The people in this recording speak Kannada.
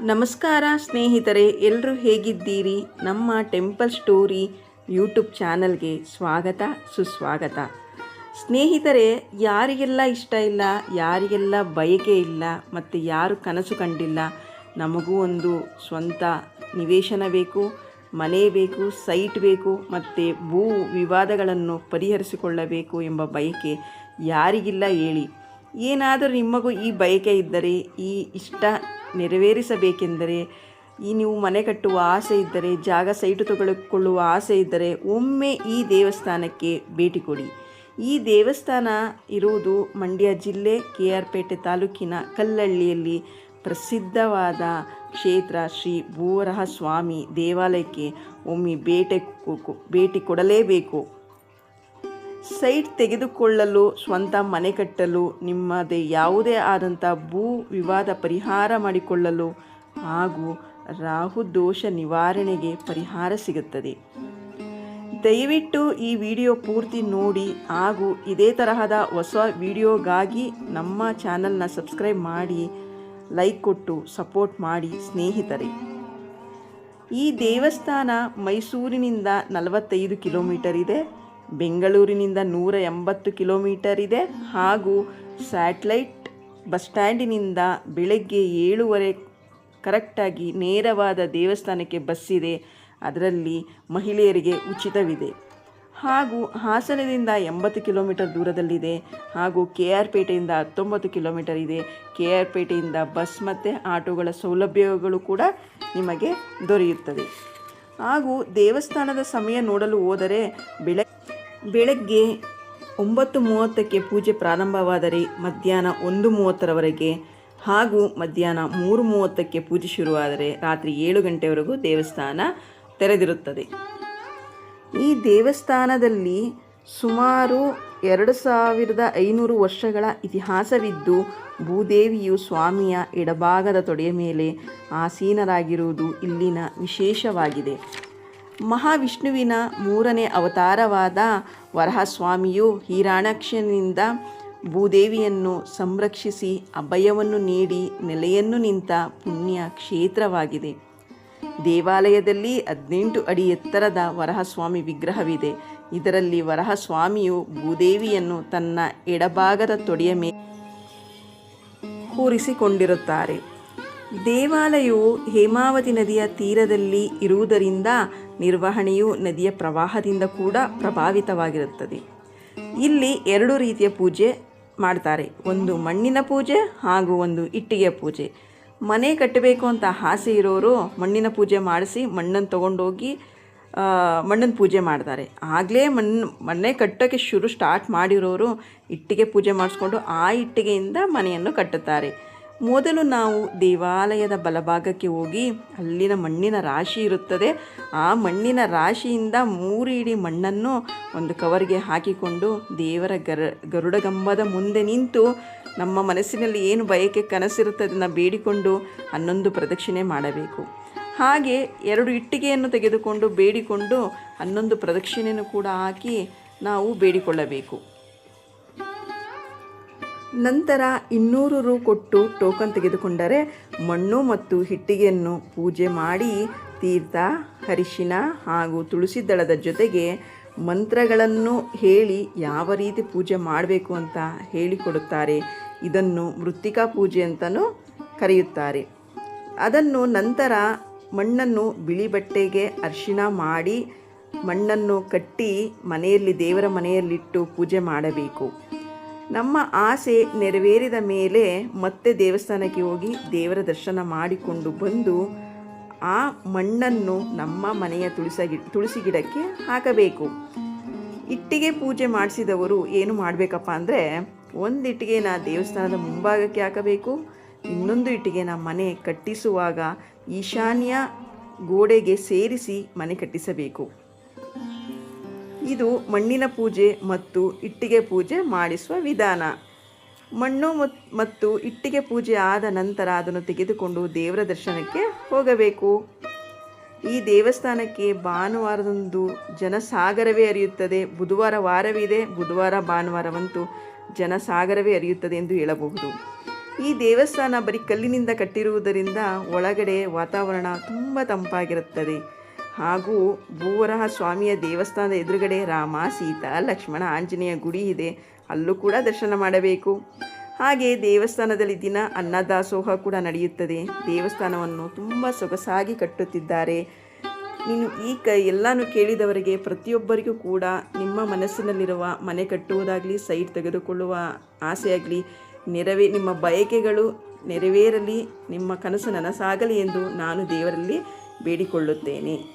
ನಮಸ್ಕಾರ ಸ್ನೇಹಿತರೆ ಎಲ್ಲರೂ ಹೇಗಿದ್ದೀರಿ? ನಮ್ಮ ಟೆಂಪಲ್ ಸ್ಟೋರಿ ಯೂಟ್ಯೂಬ್ ಚಾನಲ್ಗೆ ಸ್ವಾಗತ, ಸುಸ್ವಾಗತ. ಸ್ನೇಹಿತರೆ, ಯಾರಿಗೆಲ್ಲ ಇಷ್ಟ ಇಲ್ಲ, ಯಾರಿಗೆಲ್ಲ ಬಯಕೆ ಇಲ್ಲ, ಮತ್ತು ಯಾರು ಕನಸು ಕಂಡಿಲ್ಲ, ನಮಗೂ ಒಂದು ಸ್ವಂತ ನಿವೇಶನ ಬೇಕು, ಮನೆ ಬೇಕು, ಸೈಟ್ ಬೇಕು, ಮತ್ತು ಭೂ ವಿವಾದಗಳನ್ನು ಪರಿಹರಿಸಿಕೊಳ್ಳಬೇಕು ಎಂಬ ಬಯಕೆ ಯಾರಿಗಿಲ್ಲ ಹೇಳಿ. ಏನಾದರೂ ನಿಮಗೂ ಈ ಬಯಕೆ ಇದ್ದರೆ, ಈ ಇಷ್ಟ ನೆರವೇರಿಸಬೇಕೆಂದರೆ, ಈ ನೀವು ಮನೆ ಕಟ್ಟುವ ಆಸೆ ಇದ್ದರೆ, ಜಾಗ ಸೈಟು ತೆಗೆದುಕೊಳ್ಳುವ ಆಸೆ ಇದ್ದರೆ, ಒಮ್ಮೆ ಈ ದೇವಸ್ಥಾನಕ್ಕೆ ಭೇಟಿ ಕೊಡಿ. ಈ ದೇವಸ್ಥಾನ ಇರುವುದು ಮಂಡ್ಯ ಜಿಲ್ಲೆ ಕೆ ಆರ್ ಪೇಟೆ ತಾಲೂಕಿನ ಕಲ್ಲಳ್ಳಿಯಲ್ಲಿ ಪ್ರಸಿದ್ಧವಾದ ಕ್ಷೇತ್ರ ಶ್ರೀ ಭೂವರಹ ಸ್ವಾಮಿ ದೇವಾಲಯಕ್ಕೆ ಒಮ್ಮೆ ಕೊ- ಭೇಟಿ ಕೊಡಲೇಬೇಕು. ಸೈಟ್ ತೆಗೆದುಕೊಳ್ಳಲು, ಸ್ವಂತ ಮನೆ ಕಟ್ಟಲು, ನಿಮ್ಮದೇ ಯಾವುದೇ ಆದಂಥ ಭೂ ವಿವಾದ ಪರಿಹಾರ ಮಾಡಿಕೊಳ್ಳಲು ಹಾಗೂ ರಾಹು ದೋಷ ನಿವಾರಣೆಗೆ ಪರಿಹಾರ ಸಿಗುತ್ತದೆ. ದಯವಿಟ್ಟು ಈ ವಿಡಿಯೋ ಪೂರ್ತಿ ನೋಡಿ ಹಾಗೂ ಇದೇ ತರಹದ ಹೊಸ ವಿಡಿಯೋಗಾಗಿ ನಮ್ಮ ಚಾನಲ್ನ ಸಬ್ಸ್ಕ್ರೈಬ್ ಮಾಡಿ, ಲೈಕ್ ಕೊಟ್ಟು, ಸಪೋರ್ಟ್ ಮಾಡಿ ಸ್ನೇಹಿತರೆ. ಈ ದೇವಸ್ಥಾನ ಮೈಸೂರಿನಿಂದ ನಲವತ್ತೈದು ಕಿಲೋಮೀಟರ್ ಇದೆ. ಬೆಂಗಳೂರಿನಿಂದ ನೂರ ಎಂಬತ್ತು ಕಿಲೋಮೀಟರ್ ಇದೆ ಹಾಗೂ ಸ್ಯಾಟ್ಲೈಟ್ ಬಸ್ ಸ್ಟ್ಯಾಂಡಿನಿಂದ ಬೆಳಗ್ಗೆ ಏಳುವರೆ ಕರೆಕ್ಟಾಗಿ ನೇರವಾದ ದೇವಸ್ಥಾನಕ್ಕೆ ಬಸ್ ಇದೆ. ಅದರಲ್ಲಿ ಮಹಿಳೆಯರಿಗೆ ಉಚಿತವಿದೆ. ಹಾಗೂ ಹಾಸನದಿಂದ ಎಂಬತ್ತು ಕಿಲೋಮೀಟರ್ ದೂರದಲ್ಲಿದೆ ಹಾಗೂ ಕೆ ಆರ್ ಪೇಟೆಯಿಂದ ಹತ್ತೊಂಬತ್ತು ಕಿಲೋಮೀಟರ್ ಇದೆ. ಕೆ ಆರ್ ಪೇಟೆಯಿಂದ ಬಸ್ ಮತ್ತು ಆಟೋಗಳ ಸೌಲಭ್ಯಗಳು ಕೂಡ ನಿಮಗೆ ದೊರೆಯುತ್ತದೆ. ಹಾಗೂ ದೇವಸ್ಥಾನದ ಸಮಯ ನೋಡಲು ಹೋದರೆ ಬೆಳ ಬೆಳಗ್ಗೆ ಒಂಬತ್ತು ಮೂವತ್ತಕ್ಕೆ ಪೂಜೆ ಪ್ರಾರಂಭವಾದರೆ ಮಧ್ಯಾಹ್ನ ಒಂದು ಮೂವತ್ತರವರೆಗೆ ಹಾಗೂ ಮಧ್ಯಾಹ್ನ ಮೂರು ಮೂವತ್ತಕ್ಕೆ ಪೂಜೆ ಶುರುವಾದರೆ ರಾತ್ರಿ ಏಳು ಗಂಟೆವರೆಗೂ ದೇವಸ್ಥಾನ ತೆರೆದಿರುತ್ತದೆ. ಈ ದೇವಸ್ಥಾನದಲ್ಲಿ ಸುಮಾರು ಎರಡು ಸಾವಿರದ ಐನೂರು ವರ್ಷಗಳ ಇತಿಹಾಸವಿದ್ದು, ಭೂದೇವಿಯು ಸ್ವಾಮಿಯ ಎಡಭಾಗದ ತೊಡೆಯ ಮೇಲೆ ಆಸೀನರಾಗಿರುವುದು ಇಲ್ಲಿನ ವಿಶೇಷವಾಗಿದೆ. ಮಹಾವಿಷ್ಣುವಿನ ಮೂರನೇ ಅವತಾರವಾದ ವರಹಸ್ವಾಮಿಯು ಹೀರಾಣಾಕ್ಷನಿಂದ ಭೂದೇವಿಯನ್ನು ಸಂರಕ್ಷಿಸಿ ಅಭಯವನ್ನು ನೀಡಿ ನೆಲೆಯನ್ನು ನಿಂತ ಪುಣ್ಯ ಕ್ಷೇತ್ರವಾಗಿದೆ. ದೇವಾಲಯದಲ್ಲಿ ಹದಿನೆಂಟು ಅಡಿ ಎತ್ತರದ ವರಹಸ್ವಾಮಿ ವಿಗ್ರಹವಿದೆ. ಇದರಲ್ಲಿ ವರಹಸ್ವಾಮಿಯು ಭೂದೇವಿಯನ್ನು ತನ್ನ ಎಡಭಾಗದ ತೊಡೆಯ ಮೇಲೆ ಕೂರಿಸಿಕೊಂಡಿರುತ್ತಾರೆ. ದೇವಾಲಯವು ಹೇಮಾವತಿ ನದಿಯ ತೀರದಲ್ಲಿ ಇರುವುದರಿಂದ ನಿರ್ವಹಣೆಯು ನದಿಯ ಪ್ರವಾಹದಿಂದ ಕೂಡ ಪ್ರಭಾವಿತವಾಗಿರುತ್ತದೆ. ಇಲ್ಲಿ ಎರಡು ರೀತಿಯ ಪೂಜೆ ಮಾಡ್ತಾರೆ. ಒಂದು ಮಣ್ಣಿನ ಪೂಜೆ ಹಾಗೂ ಒಂದು ಇಟ್ಟಿಗೆ ಪೂಜೆ. ಮನೆ ಕಟ್ಟಬೇಕು ಅಂತ ಆಸೆ ಇರೋರು ಮಣ್ಣಿನ ಪೂಜೆ ಮಾಡಿಸಿ ಮಣ್ಣನ್ನು ತೊಗೊಂಡೋಗಿ ಮಣ್ಣನ್ನು ಪೂಜೆ ಮಾಡ್ತಾರೆ. ಆಗಲೇ ಮಣ್ಣು ಮನೆ ಕಟ್ಟೋಕ್ಕೆ ಶುರು ಸ್ಟಾರ್ಟ್ ಮಾಡಿರೋರು ಇಟ್ಟಿಗೆ ಪೂಜೆ ಮಾಡಿಸ್ಕೊಂಡು ಆ ಇಟ್ಟಿಗೆಯಿಂದ ಮನೆಯನ್ನು ಕಟ್ಟುತ್ತಾರೆ. ಮೊದಲು ನಾವು ದೇವಾಲಯದ ಬಲಭಾಗಕ್ಕೆ ಹೋಗಿ ಅಲ್ಲಿನ ಮಣ್ಣಿನ ರಾಶಿ ಇರುತ್ತದೆ. ಆ ಮಣ್ಣಿನ ರಾಶಿಯಿಂದ ಮೂರು ಇಡಿ ಮಣ್ಣನ್ನು ಒಂದು ಕವರ್ಗೆ ಹಾಕಿಕೊಂಡು ದೇವರ ಗರ, ಗರುಡಗಂಬದ ಮುಂದೆ ನಿಂತು ನಮ್ಮ ಮನಸ್ಸಿನಲ್ಲಿ ಏನು ಬಯಕೆ ಕನಸಿರುತ್ತದೆ ಅದನ್ನು ಬೇಡಿಕೊಂಡು ಹನ್ನೊಂದು ಪ್ರದಕ್ಷಿಣೆ ಮಾಡಬೇಕು. ಹಾಗೆ ಎರಡು ಇಟ್ಟಿಗೆಯನ್ನು ತೆಗೆದುಕೊಂಡು ಬೇಡಿಕೊಂಡು ಹನ್ನೊಂದು ಪ್ರದಕ್ಷಿಣೆಯನ್ನು ಕೂಡ ಹಾಕಿ ನಾವು ಬೇಡಿಕೊಳ್ಳಬೇಕು. ನಂತರ ಇನ್ನೂರು ರು ಕೊಟ್ಟು ಟೋಕನ್ ತೆಗೆದುಕೊಂಡರೆ ಮಣ್ಣು ಮತ್ತು ಹಿಟ್ಟಿಗೆಯನ್ನು ಪೂಜೆ ಮಾಡಿ ತೀರ್ಥ, ಅರಿಶಿನ ಹಾಗೂ ತುಳಸಿ ದಳದ ಜೊತೆಗೆ ಮಂತ್ರಗಳನ್ನು ಹೇಳಿ ಯಾವ ರೀತಿ ಪೂಜೆ ಮಾಡಬೇಕು ಅಂತ ಹೇಳಿಕೊಡುತ್ತಾರೆ. ಇದನ್ನು ಮೃತ್ತಿಕಾ ಪೂಜೆ ಅಂತಲೂ ಕರೆಯುತ್ತಾರೆ. ಅದನ್ನು ನಂತರ ಮಣ್ಣನ್ನು ಬಿಳಿ ಬಟ್ಟೆಗೆ ಅರ್ಶಿನ ಮಾಡಿ ಮಣ್ಣನ್ನು ಕಟ್ಟಿ ಮನೆಯಲ್ಲಿ ದೇವರ ಮನೆಯಲ್ಲಿಟ್ಟು ಪೂಜೆ ಮಾಡಬೇಕು. ನಮ್ಮ ಆಸೆ ನೆರವೇರಿದ ಮೇಲೆ ಮತ್ತೆ ದೇವಸ್ಥಾನಕ್ಕೆ ಹೋಗಿ ದೇವರ ದರ್ಶನ ಮಾಡಿಕೊಂಡು ಬಂದು ಆ ಮಣ್ಣನ್ನು ನಮ್ಮ ಮನೆಯ ತುಳಸಿ ತುಳಸಿ ಗಿಡಕ್ಕೆ ಹಾಕಬೇಕು. ಇಟ್ಟಿಗೆ ಪೂಜೆ ಮಾಡಿಸಿದವರು ಏನು ಮಾಡಬೇಕಪ್ಪ ಅಂದರೆ ಒಂದು ಇಟ್ಟಿಗೆನ ದೇವಸ್ಥಾನದ ಮುಂಭಾಗಕ್ಕೆ ಹಾಕಬೇಕು, ಇನ್ನೊಂದು ಇಟ್ಟಿಗೆನ ಮನೆ ಕಟ್ಟಿಸುವಾಗ ಈಶಾನ್ಯ ಗೋಡೆಗೆ ಸೇರಿಸಿ ಮನೆ ಕಟ್ಟಿಸಬೇಕು. ಇದು ಮಣ್ಣಿನ ಪೂಜೆ ಮತ್ತು ಇಟ್ಟಿಗೆ ಪೂಜೆ ಮಾಡಿಸುವ ವಿಧಾನ. ಮಣ್ಣು ಮತ್- ಮತ್ತು ಇಟ್ಟಿಗೆ ಪೂಜೆ ಆದ ನಂತರ ಅದನ್ನು ತೆಗೆದುಕೊಂಡು ದೇವರ ದರ್ಶನಕ್ಕೆ ಹೋಗಬೇಕು. ಈ ದೇವಸ್ಥಾನಕ್ಕೆ ಭಾನುವಾರದಂದು ಜನಸಾಗರವೇ ಅರಿಯುತ್ತದೆ. ಬುಧವಾರ ವಾರವಿದೆ, ಬುಧವಾರ ಭಾನುವಾರವಂತೂ ಜನಸಾಗರವೇ ಅರಿಯುತ್ತದೆ ಎಂದು ಹೇಳಬಹುದು. ಈ ದೇವಸ್ಥಾನ ಬರೀ ಕಲ್ಲಿನಿಂದ ಕಟ್ಟಿರುವುದರಿಂದ ಒಳಗಡೆ ವಾತಾವರಣ ತುಂಬ ತಂಪಾಗಿರುತ್ತದೆ. ಹಾಗೂ ಭೂವರಹ ಸ್ವಾಮಿಯ ದೇವಸ್ಥಾನದ ಎದುರುಗಡೆ ರಾಮ, ಸೀತಾ, ಲಕ್ಷ್ಮಣ, ಆಂಜನೇಯ ಗುಡಿ ಇದೆ. ಅಲ್ಲೂ ಕೂಡ ದರ್ಶನ ಮಾಡಬೇಕು. ಹಾಗೆ ದೇವಸ್ಥಾನದಲ್ಲಿ ದಿನ ಅನ್ನದಾಸೋಹ ಕೂಡ ನಡೆಯುತ್ತದೆ. ದೇವಸ್ಥಾನವನ್ನು ತುಂಬ ಸೊಗಸಾಗಿ ಕಟ್ಟುತ್ತಿದ್ದಾರೆ. ನೀನು ಈ ಕ, ಎಲ್ಲನೂ ಕೇಳಿದವರಿಗೆ ಪ್ರತಿಯೊಬ್ಬರಿಗೂ ಕೂಡ ನಿಮ್ಮ ಮನಸ್ಸಿನಲ್ಲಿರುವ ಮನೆ ಕಟ್ಟುವುದಾಗಲಿ, ಸೈಟ್ ತೆಗೆದುಕೊಳ್ಳುವ ಆಸೆಯಾಗಲಿ, ನೆರವೇ, ನಿಮ್ಮ ಬಯಕೆಗಳು ನೆರವೇರಲಿ, ನಿಮ್ಮ ಕನಸು ನನಸಾಗಲಿ ಎಂದು ನಾನು ದೇವರಲ್ಲಿ ಬೇಡಿಕೊಳ್ಳುತ್ತೇನೆ.